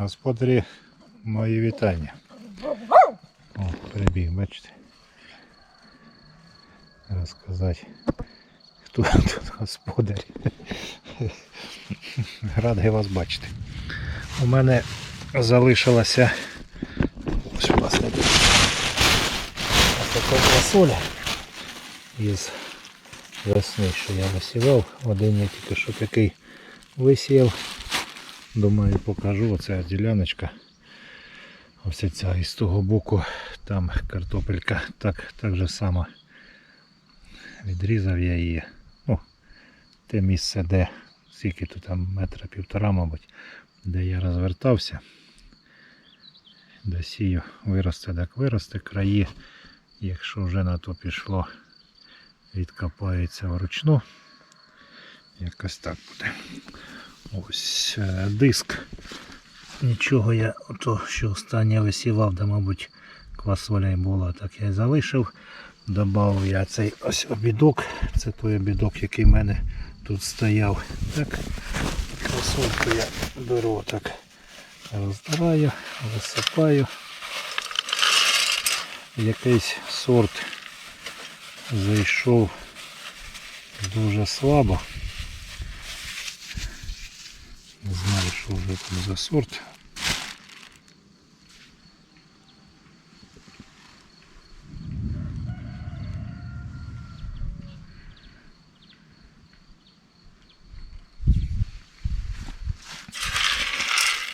Господарі, мої вітання. О, прибіг, бачите. Розказати, хто тут господар. Радий вас бачити. У мене залишилася ось власне така квасоля із весни, що я висівав. Один я тільки що такий висів. Думаю, покажу. Оця діляночка. Ось ця і з того боку там картопелька так, так же само відрізав я її. Ну, те місце, де скільки тут там метра півтора, мабуть, де я розвертався. Де сію виросте, так виросте. Краї, якщо вже на то пішло, відкопається вручну. Якось так буде. Ось е, диск. Нічого я ото, що останнє висівав, де, мабуть, квасоля й була, так я і залишив. Добавив я цей ось обідок. Це той обідок, який в мене тут стояв. Так, квасольку я беру так, роздираю, висипаю. Якийсь сорт зайшов дуже слабо. Не знаю, що вже там за сорт.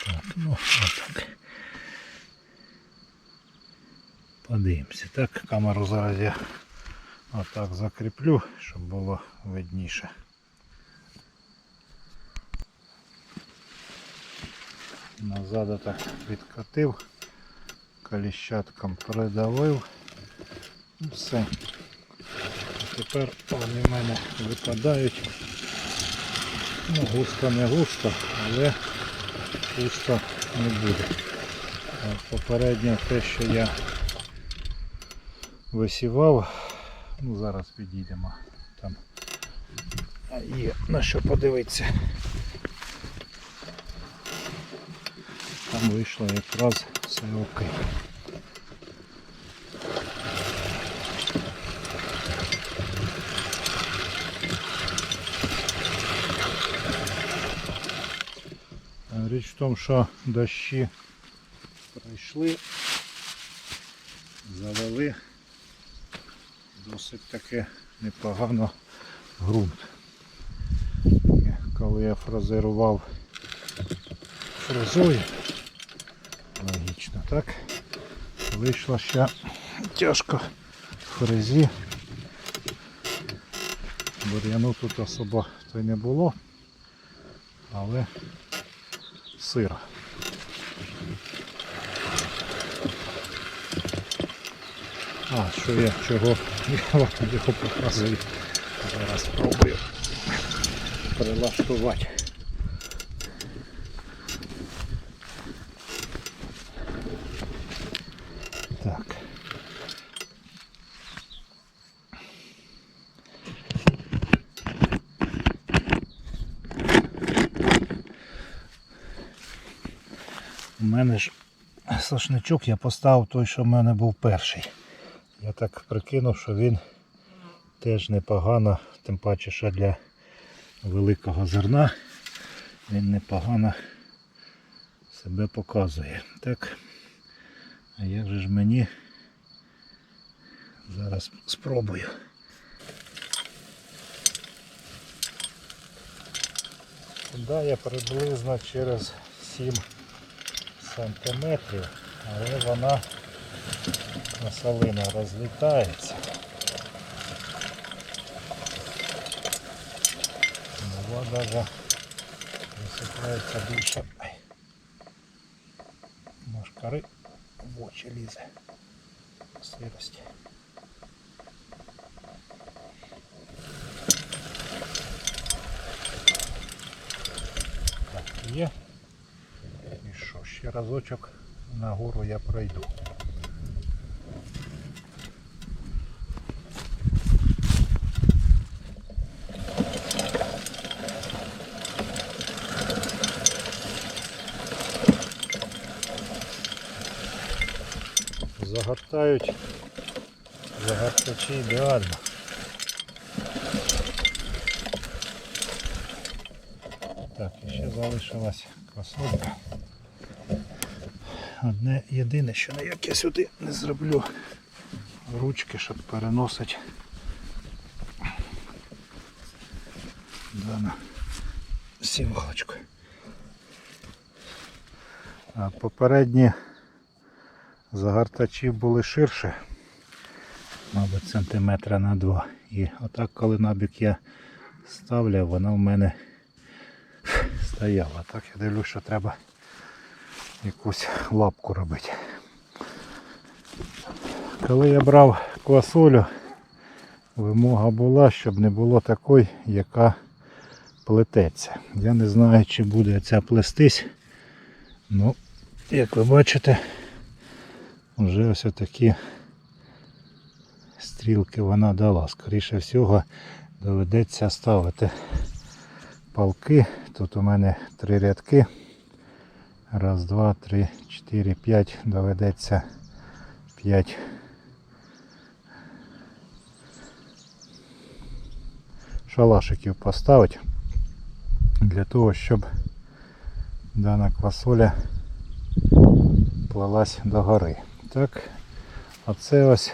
Так, ну отак. Подивимося. Так, камеру зараз я отак закріплю, щоб було видніше. Назад так відкатив, коліщатком придавив. І все. А тепер вони в мене випадають. Ну, густо не густо, але густо не буде. Попередньо те, що я висівав, ну зараз підійдемо там. Є на що подивитися. Вийшло якраз все окей. Річ в тому, що дощі пройшли, завели досить таки непогано ґрунт. Коли я фрезерував фрезою, логічно, так? Вийшло ще тяжко в фрезі. Бур'яну тут особо то не було, але сиро. А, що я чого я його показую. Зараз спробую прилаштувати. Так. У мене ж сошничок я поставив той, що в мене був перший. Я так прикинув, що він теж непогано, тим паче, що для великого зерна він непогано себе показує. Так. А як же ж мені зараз спробую. Да, я приблизно через 7 сантиметрів, але вона насалина розлітається. Бува даже висипається більше. Машкари в очі лізе. Сирості. Так, є ще разочок на гору я пройду. Загортають, загортачі ідеально. Так, ще залишилась посуда. Одне єдине, що ніяк я сюди не зроблю ручки, щоб переносити дану сімгалочку. А попередні загортачі були ширше, мабуть, сантиметра на два. І отак, коли набік я ставляв, вона в мене стояла. Так я дивлюсь, що треба якусь лапку робити. Коли я брав квасолю, вимога була, щоб не було такої, яка плететься. Я не знаю, чи буде ця плестись. Ну, як ви бачите, вже ось такі стрілки вона дала. Скоріше всього доведеться ставити палки. Тут у мене три рядки. Раз, два, три, чотири, п'ять. Доведеться п'ять. Шалашиків поставити для того, щоб дана квасоля плелась до гори. Так, оце ось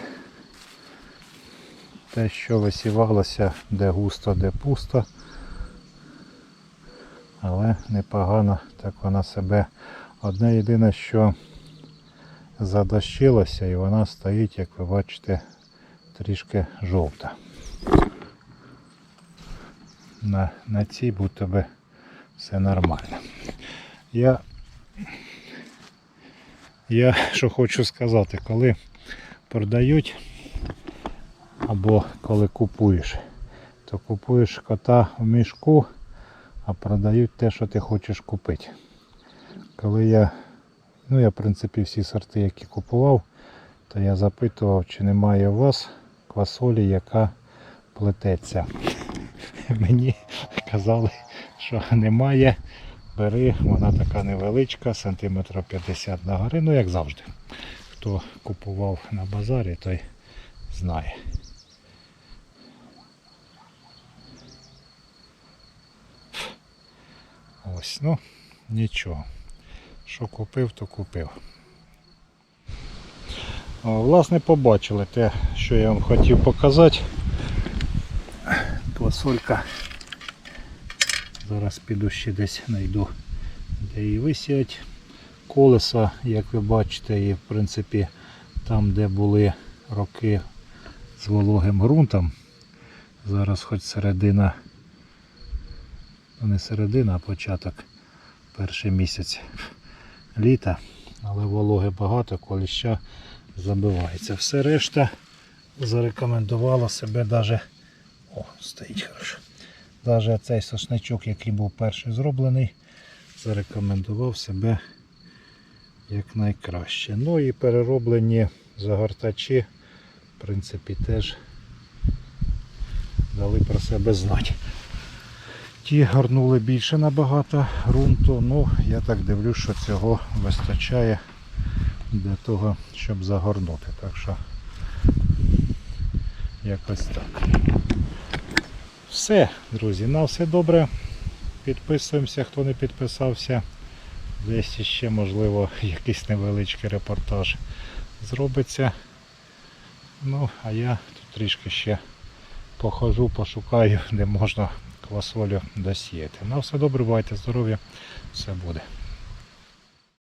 те, що висівалося де густо, де пусто. Але непогано так вона себе. Одне єдине, що задощилося і вона стоїть, як ви бачите, трішки жовта. На, на цій будь би все нормально. Я, я що хочу сказати, коли продають або коли купуєш, то купуєш кота в мішку, а продають те, що ти хочеш купити. Коли я, ну я в принципі всі сорти, які купував, то я запитував, чи немає у вас квасолі, яка плететься. Мені казали, що немає. Бери, вона така невеличка, сантиметра 50 на гори, ну як завжди. Хто купував на базарі, той знає. Ось, ну, нічого. Що купив, то купив. Власне, побачили те, що я вам хотів показати. Квасолька. Зараз піду ще десь знайду, де її висять. Колеса, як ви бачите, і в принципі там, де були роки з вологим ґрунтом. Зараз хоч середина, не середина, а початок, перший місяць літа, але вологи багато, коліща забивається. Все решта зарекомендувало себе даже. О, стоїть хорошо. Даже цей сошничок, який був перший зроблений, зарекомендував себе як найкраще. Ну і перероблені загортачі, в принципі, теж дали про себе знати. Ті горнули більше набагато ґрунту, ну я так дивлюсь, що цього вистачає для того, щоб загорнути. Так що якось так. Все, друзі, на все добре. Підписуємося, хто не підписався. Десь ще можливо якийсь невеличкий репортаж зробиться. Ну, а я тут трішки ще похожу, пошукаю, де можна квасолю досіяти. На все добре, бувайте здоров'я, все буде.